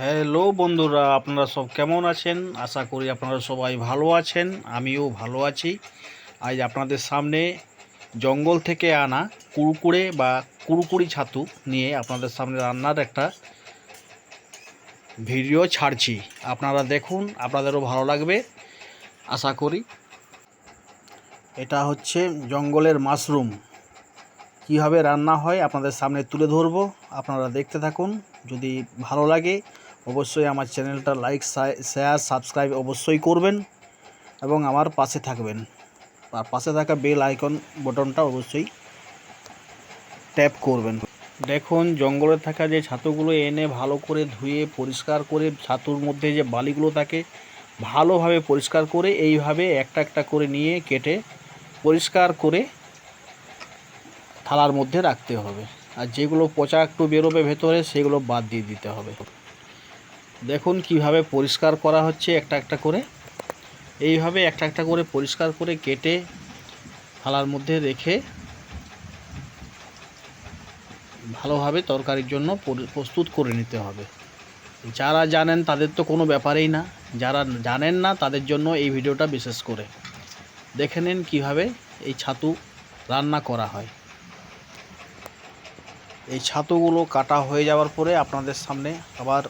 Hello বন্ধুরা, আপনারা সব কেমন আছেন? আশা করি আপনারা সবাই ভালো আছেন, আমিও ভালো আছি। আজ আপনাদের সামনে জঙ্গল থেকে আনা কুড়কুড়ে বা কুড়কুড়ি ছাতু নিয়ে আপনাদের সামনে রান্নার একটা ভিডিও ছাড়ছি। আপনারা দেখুন, আপনাদেরও ভালো লাগবে, আশা করি। এটা হচ্ছে জঙ্গলের মাশরুম। কীভাবে রান্না হয় আপনাদের সামনে তুলে ধরবো, আপনারা দেখতে থাকুন। যদি ভালো লাগে অবশ্যই আমার চ্যানেলটা লাইক শেয়ার সাবস্ক্রাইব অবশ্যই করবেন এবং আমার পাশে থাকবেন। আর পাশে থাকা বেল আইকন বটনটা অবশ্যই ট্যাপ করবেন। দেখুন, জঙ্গলে থাকা যে ছাতুগুলো, এনে ভালো করে ধুয়ে, পরিষ্কার করে ছাতুর মধ্যে যে বালিগুলো থাকে, ভালোভাবে পরিষ্কার করে এইভাবে একটা একটা করে নিয়ে কেটে পরিষ্কার করে থালার মধ্যে রাখতে হবে। আর যেগুলো পচা একটু বেরোবে ভেতরে, সেগুলো বাদ দিয়ে দিতে হবে। দেখুন কীভাবে পরিষ্কার করা হচ্ছে একটা একটা করে। এইভাবে একটা একটা করে পরিষ্কার করে কেটে থালার মধ্যে রেখে ভালোভাবে তরকারির জন্য প্রস্তুত করে নিতে হবে। যারা জানেন তাদের তো কোনো ব্যাপারেই না। যারা জানেন না তাদের জন্য এই ভিডিওটা বিশেষ করে। দেখে নিন কীভাবে এই ছাতু রান্না করা হয়। এই ছাতুগুলো কাটা হয়ে যাওয়ার পরে আপনাদের সামনে আবার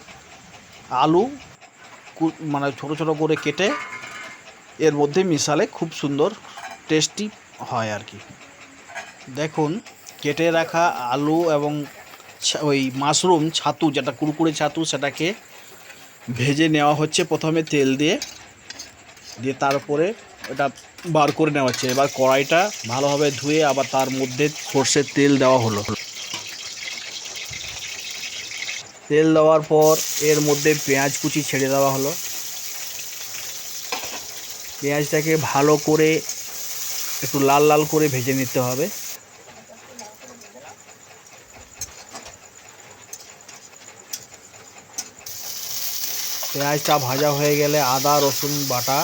আলু মানে ছোট ছোট করে কেটে এর মধ্যে মিশালে খুব সুন্দর টেস্টি হয় আর কি। দেখুন, কেটে রাখা আলু এবং ওই মাশরুম ছাতু, যেটা কুড়কুড়ে ছাতু, সেটাকে ভেজে নেওয়া হচ্ছে প্রথমে তেল দিয়ে। দিয়ে তারপরে এটা বার করে নেওয়া হচ্ছে। এবার কড়াইটা ভালোভাবে ধুয়ে আবার তার মধ্যে সর্ষের তেল দেওয়া হলো। তেল দেওয়ার পর এর মধ্যে পেঁয়াজ কুচি ছেড়ে দেওয়া হলো। পেঁয়াজটাকে ভালো করে একটু লাল লাল করে ভেজে নিতে হবে। পেঁয়াজটা ভাজা হয়ে গেলে আদা, রসুন বাটা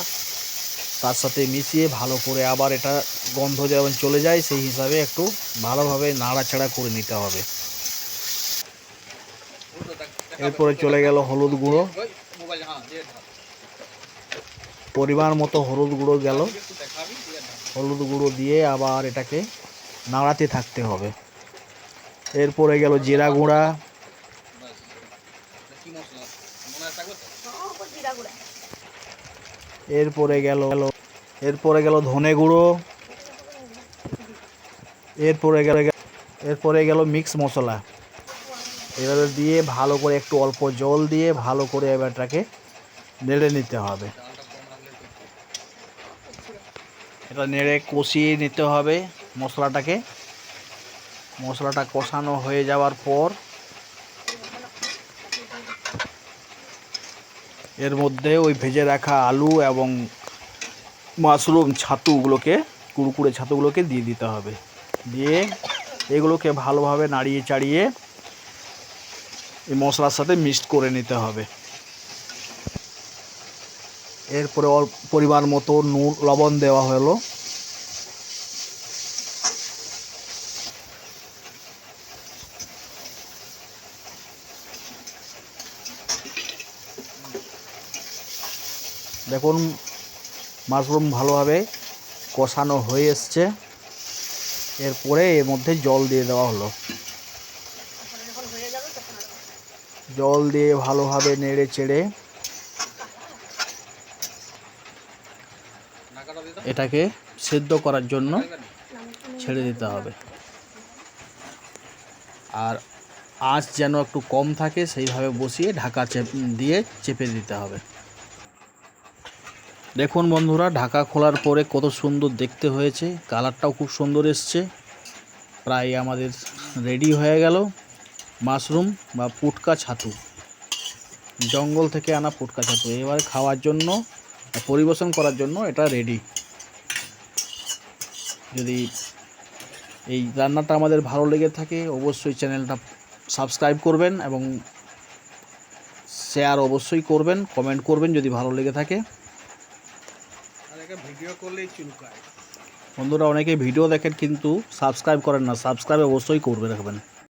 তার সাথে মিশিয়ে ভালো করে আবার এটা গন্ধ যেমন চলে যায়, সেই হিসাবে একটু ভালোভাবে নাড়াচাড়া করে নিতে হবে। এরপরে চলে গেল হলুদ গুঁড়ো। পরিমাণ মতো হলুদ গুঁড়ো গেল। হলুদ গুঁড়ো দিয়ে আবার এটাকে নাড়াতে থাকতে হবে। এরপরে গেল জিরা গুঁড়া। এরপরে গেল এরপরে গেল ধনে গুঁড়ো। এরপরে গেল এরপরে গেল মিক্স মশলা। এভাবে দিয়ে ভালো করে একটু অল্প জল দিয়ে ভালো করে এবারটাকে নেড়ে নিতে হবে। এটা নেড়ে কষিয়ে নিতে হবে মশলাটাকে। মশলাটা কষানো হয়ে যাওয়ার পর এর মধ্যে ওই ভেজে রাখা আলু এবং মাশরুম ছাতুগুলোকে, কুড়কুড়ে ছাতুগুলোকে দিয়ে দিতে হবে। দিয়ে এগুলোকে ভালোভাবে নাড়িয়ে চাড়িয়ে এই মশলার সাথে মিক্সড করে নিতে হবে। এরপরে অল্প পরিমাণ মতো নুন, লবণ দেওয়া হলো। দেখুন, মাশরুম ভালোভাবে কষানো হয়ে এসছে। এরপরে এর মধ্যে জল দিয়ে দেওয়া হলো। জল দিয়ে ভালোভাবে নেড়ে চেড়ে এটাকে সেদ্ধ করার জন্য ছেড়ে দিতে হবে। আর আঁচ যেন একটু কম থাকে, সেইভাবে বসিয়ে ঢাকা দিয়ে চেপে দিতে হবে। দেখুন বন্ধুরা, ঢাকা খোলার পরে কত সুন্দর দেখতে হয়েছে। কালারটাও খুব সুন্দর এসছে। প্রায় আমাদের রেডি হয়ে গেল। মাশরুম বা পুটকা ছাতু। জঙ্গল থেকে আনা পুটকা ছাতু। এবার খাওয়ার জন্য পরিবেশন করার জন্য এটা রেডি যদি এই রান্নাটা আমাদের ভালো লেগে থাকে অবশ্যই চ্যানেলটা সাবস্ক্রাইব করবেন এবং শেয়ার অবশ্যই করবেন কমেন্ট করবেন যদি ভালো লেগে থাকে। ভিডিও করলেই চুলকায়। বন্ধুরা অনেকে ভিডিও দেখেন কিন্তু সাবস্ক্রাইব করেন না। সাবস্ক্রাইব অবশ্যই করবে রাখবেন